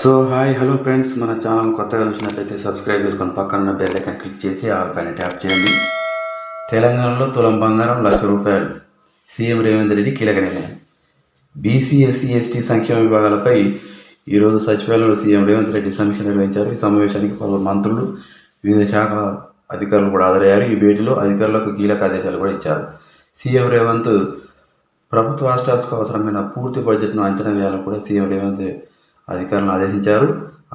So hi hello friends. మన channel కొత్తగా చూసినట్లయితే సబ్స్క్రైబ్ చేసుకొని పక్కన బెల్ ఐకన్ క్లిక్ చేసి ఆల్ పైన ట్యాప్ చేయండి. తెలంగాణలో తులం బంగారం లక్ష రూపాయలు. సీఎం రేవంత్ రెడ్డి కీలక నిర్ణయం. బీసీ ఎస్సీ ఎస్టీ సంక్షేమ విభాగాలపై ఈరోజు సచివాలయంలో సీఎం రేవంత్ రెడ్డి సమీక్ష నిర్వహించారు. ఈ సమావేశానికి పలువురు మంత్రులు వివిధ శాఖల అధికారులు కూడా హాజరయ్యారు. ఈ భేటీలో అధికారులకు కీలక ఆదేశాలు కూడా ఇచ్చారు. సీఎం రేవంత్ ప్రభుత్వ హాస్టల్స్కు అవసరమైన పూర్తి బడ్జెట్ను అంచనా వేయాలని కూడా సీఎం రేవంత్ అధికారులను ఆదేశించారు.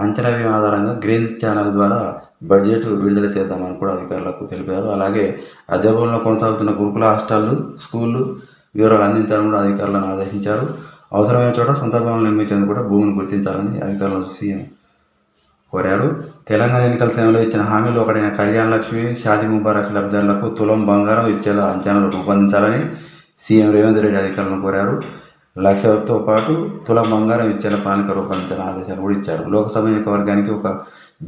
అంచనా వ్యయం ఆధారంగా గ్రీన్ ఛానల్ ద్వారా బడ్జెట్ విడుదల చేద్దామని కూడా అధికారులకు తెలిపారు. అలాగే అధ్యాపనంలో కొనసాగుతున్న గురుకుల హాస్టళ్ళు స్కూళ్ళు వివరాలు అందించాలని కూడా అధికారులను ఆదేశించారు. అవసరమైన చోట సొంత భవనాలు నిర్మించేందుకు కూడా భూమిని గుర్తించాలని అధికారులను సీఎం కోరారు. తెలంగాణ ఎన్నికల సమయంలో ఇచ్చిన హామీలు ఒకటైన కళ్యాణ లక్ష్మి షాది ముబారక్ లబ్ధిదారులకు తులం బంగారం ఇచ్చేలా అంచనాలు రూపొందించాలని సీఎం రేవంత్ రెడ్డి అధికారులను కోరారు. లక్షతో పాటు తులం బంగారం ఇచ్చిన ప్రణాళిక రూపొందించిన ఆదేశాలు కూడా ఇచ్చారు. లోక్సభ నియోజకవర్గానికి ఒక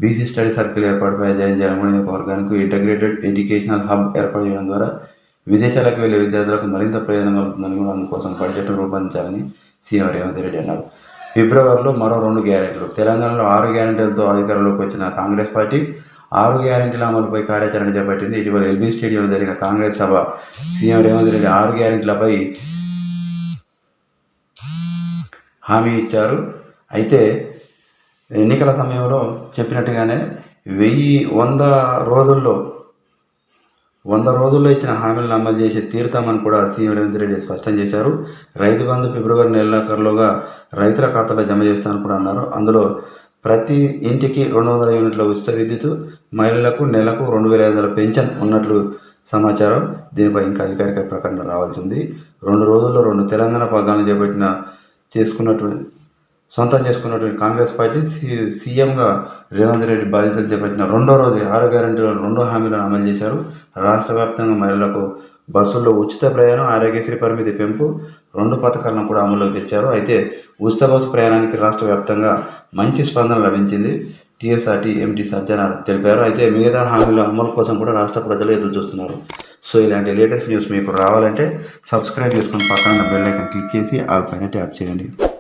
బీసీ స్టడీ సర్కిల్ ఏర్పాటుపై జాయిన్ యొక్క నియోజకవర్గానికి ఇంటగ్రేటెడ్ ఎడ్యుకేషనల్ హబ్ ఏర్పాటు చేయడం ద్వారా విదేశాలకు వెళ్ళే విద్యార్థులకు మరింత ప్రయోజనం కలుగుతుందని కూడా అందుకోసం బడ్జెట్ రూపొందించాలని సీఎం రేవంత్ రెడ్డి అన్నారు. ఫిబ్రవరిలో మరో రెండు గ్యారెంటీలు. తెలంగాణలో ఆరు గ్యారెంటీలతో అధికారంలోకి వచ్చిన కాంగ్రెస్ పార్టీ ఆరు గ్యారెంటీల అమలుపై కార్యాచరణ చేపట్టింది. ఇటీవల ఎల్బీ స్టేడియంలో జరిగిన కాంగ్రెస్ సభ సీఎం రేవంత్ రెడ్డి ఆరు గ్యారెంటీలపై హామీ ఇచ్చారు. అయితే ఎన్నికల సమయంలో చెప్పినట్టుగానే వెయ్యి వంద రోజుల్లో వంద రోజుల్లో ఇచ్చిన హామీలను అమలు చేసి తీరుతామని కూడా సీఎం రేవంత్ రెడ్డి స్పష్టం చేశారు. రైతు బంధు ఫిబ్రవరి నెలాఖరులోగా రైతుల ఖాతాలో జమ చేస్తానని కూడా అన్నారు. అందులో ప్రతి ఇంటికి రెండు వందల యూనిట్ల ఉచిత విద్యుత్ మహిళలకు నెలకు రెండు వేల ఐదు వందల పెన్షన్ ఉన్నట్లు సమాచారం. దీనిపై ఇంకా అధికారిక ప్రకటన రావాల్సి ఉంది. రెండు రోజుల్లో రెండు తెలంగాణ పగ్గాలను చేపట్టిన చేసుకున్నటువంటి సొంతం చేసుకున్నటువంటి కాంగ్రెస్ పార్టీ సీ సీఎంగా రేవంత్ రెడ్డి బాధ్యతలు చేపట్టిన రెండో రోజు ఆరు గ్యారంటీలో రెండో హామీలను అమలు చేశారు. రాష్ట్ర వ్యాప్తంగా మహిళలకు బస్సుల్లో ఉచిత ప్రయాణం ఆరోగ్యశ్రీ పరిమితి పెంపు రెండు పథకాలను కూడా అమల్లోకి తెచ్చారు. అయితే ఉచిత బస్సు ప్రయాణానికి రాష్ట్ర వ్యాప్తంగా మంచి స్పందన లభించింది. టీఎస్ఆర్టీ ఎంటీ సజ్జనార్ తెలిపారు. అయితే మిగతా హామీల అమలు కోసం కూడా రాష్ట్ర ప్రజలు ఎదురు చూస్తున్నారు సో ఇలాంటి లేటెస్ట్ న్యూస్ మీకు రావాలంటే సబ్స్క్రైబ్ చేసుకుని పక్కన బెల్ క్లిక్ చేసి ఆల్ పైన ట్యాప్ చేయండి.